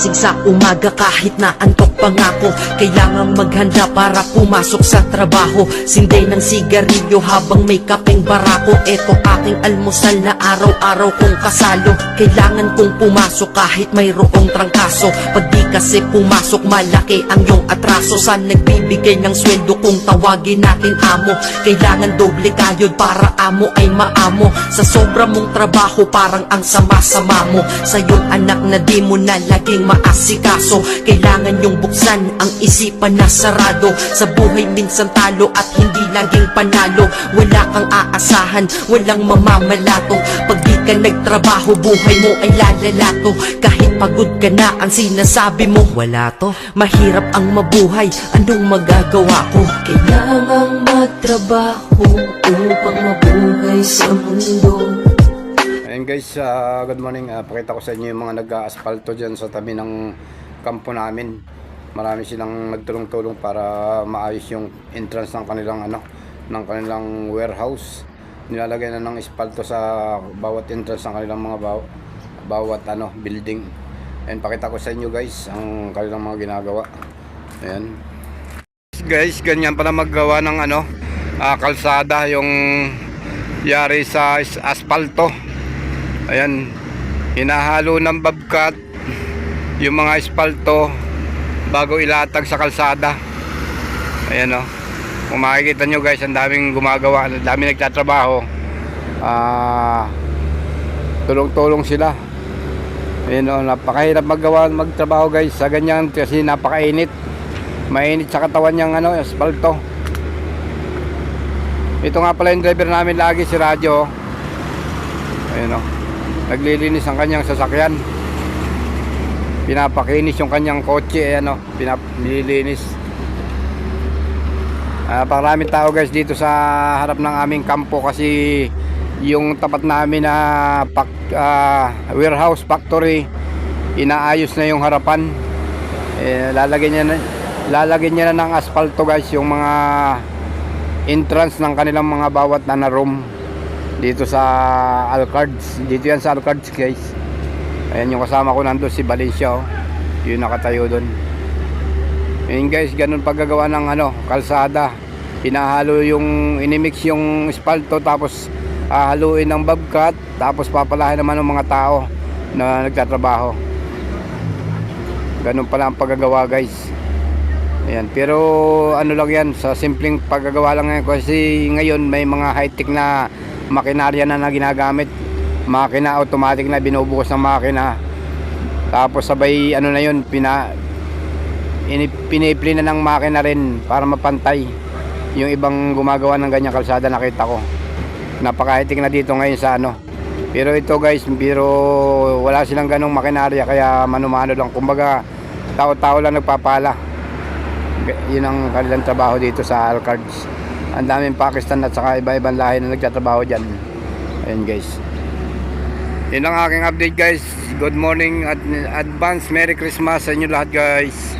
Sig sa umaga kahit na antok pangako Kailangang maghanda para pumasok sa trabaho. Sinday ng sigarilyo habang may kapeng barako. Eto aking almusal na araw-araw kong kasalo. Kailangan kong pumasok kahit mayroong trangkaso. Pag di kasi pumasok malaki ang iyong atraso. Sa nagbibigay ng sweldo kung tawagin natin amo. Kailangan doble kayod para amo ay maamo. Sa sobra mong trabaho parang ang sama-sama mo. Sa iyong anak na di mo na laging maasikaso Kailangan yung buksan ang isipan na sarado. Sa buhay minsan talo at hindi laging panalo. Wala kang aasahan, walang mamamalato. Pag di ka nagtrabaho, buhay mo ay lalalato. Kahit pagod ka na, ang sinasabi mo Wala to, mahirap ang mabuhay, anong magagawa ko? Kailangang magtrabaho upang mabuhay sa mundo Ayun guys, ah, good morning. Ah, pakita ko sa inyo yung mga nag-aasfalto dyan sa tabi ng kampo namin. Marami silang nagtulong-tulong para maayos yung entrance ng kanilang ano, ng kanilang warehouse. Nilalagay na ng asfalto sa bawat entrance ng kanilang mga baw- bawat ano, building. Ayun, pakita ko sa inyo guys ang kanilang mga ginagawa. Ayan. Guys, ganyan pala maggawa ng ano, ah, kalsada yung yari sa asfalto. Ayan, hinahalo ng babkat yung mga espalto bago ilatag sa kalsada. Ayan o. Kung makikita nyo guys, ang daming gumagawa, ang daming nagtatrabaho. Ah, tulong-tulong sila. Ayan o, napakahirap maggawa, magtrabaho guys sa ganyan kasi napakainit. Mainit sa katawan niyang ano, espalto. Ito nga pala yung driver namin lagi si Radyo. Ayan o naglilinis ang kanyang sasakyan. Pinapakinis yung kanyang kotse eh, ano, pinap nililinis. Ah, maraming tao guys dito sa harap ng aming kampo kasi yung tapat namin na pak, ah, warehouse factory inaayos na yung harapan. Eh, lalagyan niya na lalagyan niya na ng asfalto guys yung mga entrance ng kanilang mga bawat na room dito sa Alcards. Dito yan sa Alcards guys. Ayan yung kasama ko nandun si Valencia oh. yung nakatayo doon ayun guys ganun paggagawa ng ano kalsada. Pinahalo yung inimix yung espalto tapos hahaluin ng babkat tapos papalahin naman ng mga tao na nagtatrabaho. Ganun pala ang paggagawa guys. Ayan, pero ano lang yan, sa simpleng paggagawa lang yan. Kasi ngayon may mga high-tech na makinarya na na ginagamit. Makina automatic na binubukas ng makina. Tapos sabay ano na yun pina ini- pinipli na ng makina rin para mapantay yung ibang gumagawa ng ganyang kalsada nakita ko. Napakahitik na dito ngayon sa ano. Pero ito guys pero wala silang ganong makinarya kaya manumano lang. Kumbaga tao-tao lang nagpapala. Yun ang kanilang trabaho dito sa Alcards ang daming Pakistan at saka iba-ibang lahi na nagtatrabaho dyan. Ayun guys. Yun ang aking update guys. Good morning at advance Merry Christmas sa inyo lahat guys